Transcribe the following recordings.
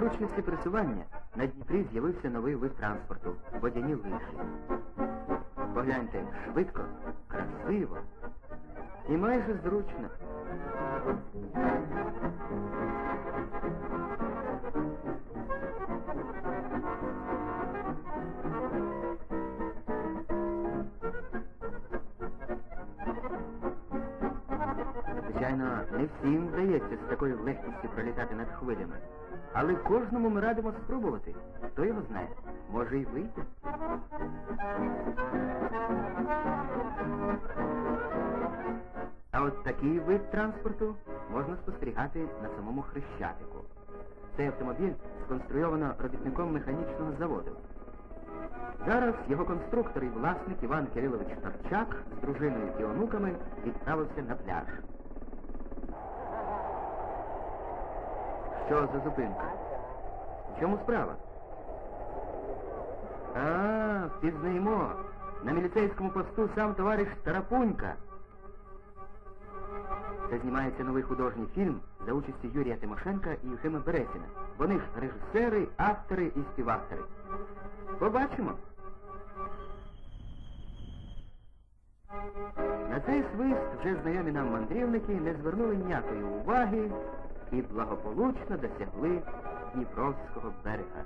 зручності працювання на Дніпрі з'явився новий вид транспорту водяні лижі. Погляньте, швидко, красиво і майже зручно. Не всім вдається з такою легкістю пролітати над хвилями. Але кожному ми радимо спробувати. Хто його знає, може й вийти. А от такий вид транспорту можна спостерігати на самому Хрещатику. Цей автомобіль сконструйовано робітником механічного заводу. Зараз його конструктор і власник Іван Кирилович Торчак з дружиною і онуками відправився на пляж. Що за зупинка? В чому справа? А, впізнаємо. На міліцейському посту сам товариш Тарапунька. Це знімається новий художній фільм за участю Юрія Тимошенка і Євгена Березіна. Вони ж режисери, автори і співавтори. Побачимо. На цей свист вже знайомі нам мандрівники не звернули ніякої уваги і благополучно досягли Дніпровського берега.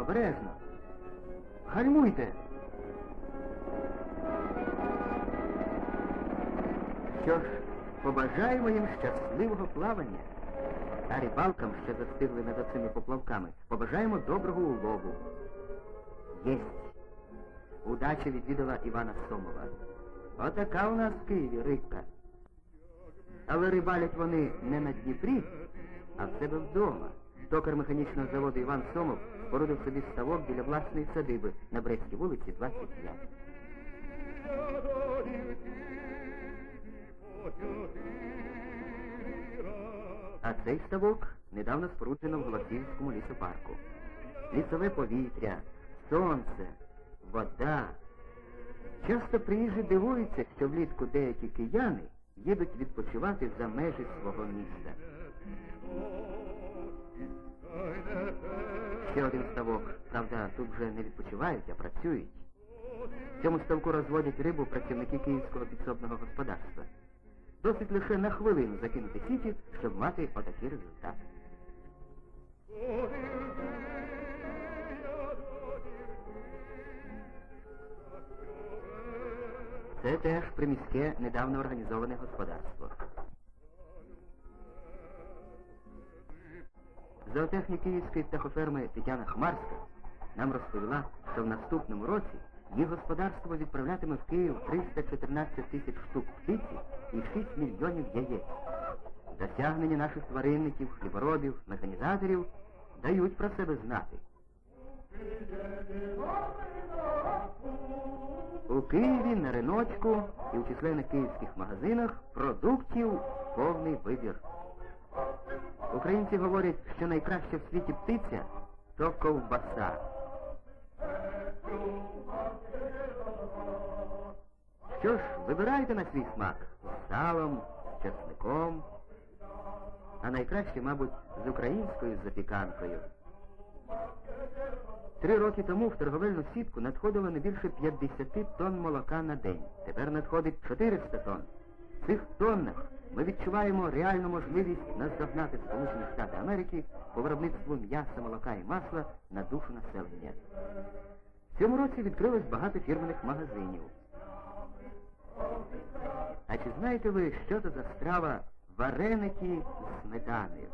Обережно. Гальмуйте. Що ж, побажаємо їм щасливого плавання. А рибалкам, що застигли над оцими поплавками, побажаємо доброго улову. Єсть. Удача відвідала Івана Сомова. Отака у нас в Києві рибка. Але рибалять вони не на Дніпрі, а в себе вдома. Токар механічного заводу Іван Сомов породив собі ставок біля власної садиби на Брестській вулиці 25. А цей ставок недавно споруджено в Голосіївському лісопарку. Лісове повітря, сонце, вода. Часто приїжджі дивуються, що влітку деякі кияни їдуть відпочивати за межі свого міста. Ще один ставок. Правда, тут вже не відпочивають, а працюють. В цьому ставку розводять рибу працівники київського підсобного господарства. Досить лише на хвилину закинути сіті, щоб мати отакий результат. Це теж приміське недавно організоване господарство. Зоотехнік Київської птахоферми Тетяна Хмарська нам розповіла, що в наступному році їх господарство відправлятиме в Київ 314 тисяч штук птиці і 6 мільйонів яєць. Досягнення наших тваринників, хліборобів, механізаторів дають про себе знати. У Києві на риночку і у численних київських магазинах продуктів повний вибір. Українці говорять, що найкраща в світі птиця то ковбаса. Що ж, вибирайте на свій смак з салом, з чесником, а найкраще, мабуть, з українською запіканкою. Три роки тому в торговельну сітку надходило не більше 50 тонн молока на день. Тепер надходить 400 тонн. В цих тоннах ми відчуваємо реальну можливість наздогнати Сполучені Штати Америки по виробництву м'яса, молока і масла на душу населення. В цьому році відкрилось багато фірмених магазинів. А чи знаєте ви, що це за страва вареники з сметаною?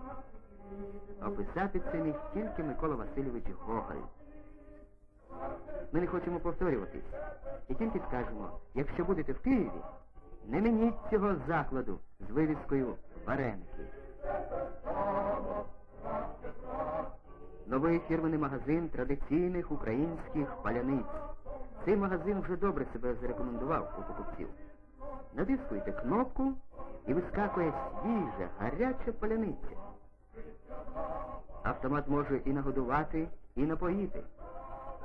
Описати це міг тільки Микола Васильович Гоголь. Ми не хочемо повторюватись. І тільки скажемо, якщо будете в Києві, не мініть цього закладу з вивіскою вареники. Новий фірмений магазин традиційних українських паляниць. Цей магазин вже добре себе зарекомендував у покупців. Натискуєте кнопку і вискакує свіжа, гаряча паляниця. Автомат може і нагодувати, і напоїти.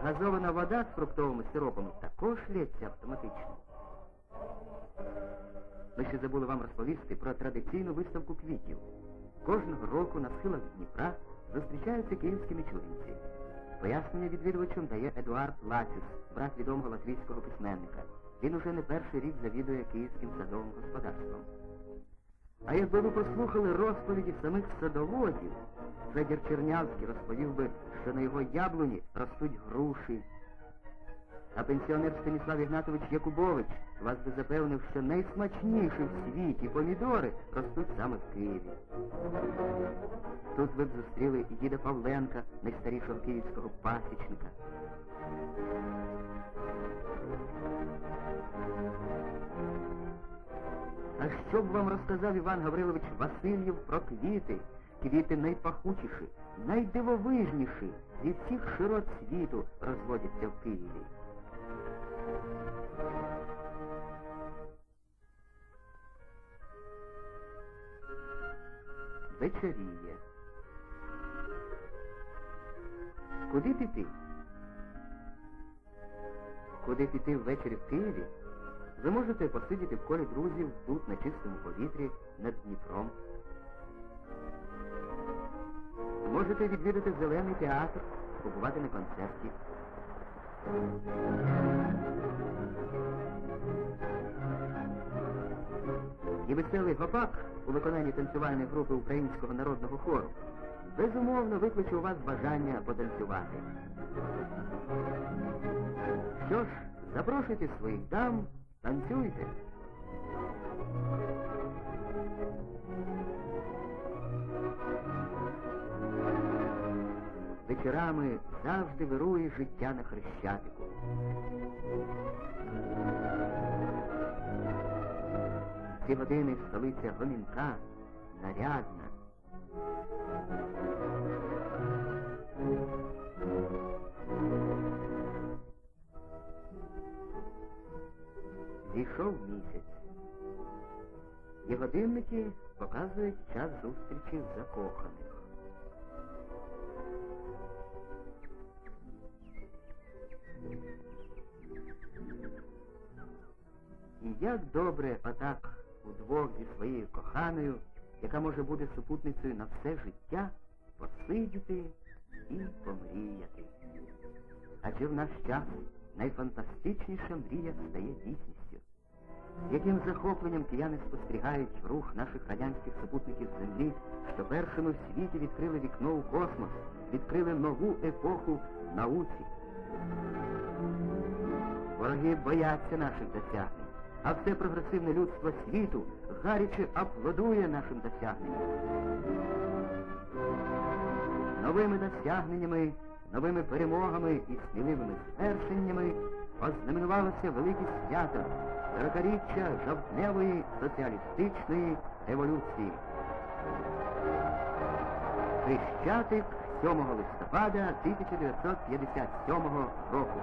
Газована вода з фруктовими сиропами також лється автоматично. Ми ще забули вам розповісти про традиційну виставку квітів. Кожного року на схилах Дніпра зустрічаються київські мічуринці. Пояснення відвідувачам дає Едуард Латіс, брат відомого латвійського письменника. Він уже не перший рік завідує київським садовим господарством. А якби ви послухали розповіді самих садоводів, Федір Чернявський розповів би, що на його яблуні ростуть груші. А пенсіонер Станіслав Ігнатович Якубович вас би запевнив, що найсмачніші в світі помідори ростуть саме в Києві. Тут ви б зустріли і діда Павленка, найстарішого київського пасічника. А що б вам розказав Іван Гаврилович Васильєв про квіти? Квіти найпахучіші, найдивовижніші зі всіх широт світу розводяться в Києві. Вечеріє. Куди піти? Куди піти ввечері в Києві? Ви можете посидіти в колі друзів тут, на чистому повітрі, над Дніпром. Можете відвідати зелений театр, побувати на концерті. І веселий гопак у виконанні танцювальної групи українського народного хору безумовно викличе у вас бажання потанцювати. Що ж, запрошуйте своїх дам, танцюйте. Вечорами завжди вирує життя на хрещатику. Ці години столиця гомінка, нарядна. Зійшов місяць. І годинники показують час зустрічі закоханих. І як добре отак удвох зі своєю коханою, яка може бути супутницею на все життя, посидіти і помріяти. Адже в наш час найфантастичніша мрія стає дійсністю. Яким захопленням кияни спостерігають рух наших радянських супутників Землі, що першими в світі відкрили вікно у космос, відкрили нову епоху науці. Вороги бояться наших досягнень, а все прогресивне людство світу гаряче аплодує нашим досягненням. Новими досягненнями, новими перемогами і сміливими звершеннями ознаменувалося велике свято сорокаріччя жовтневої соціалістичної революції. Хрещатик 7 листопада 1957 року.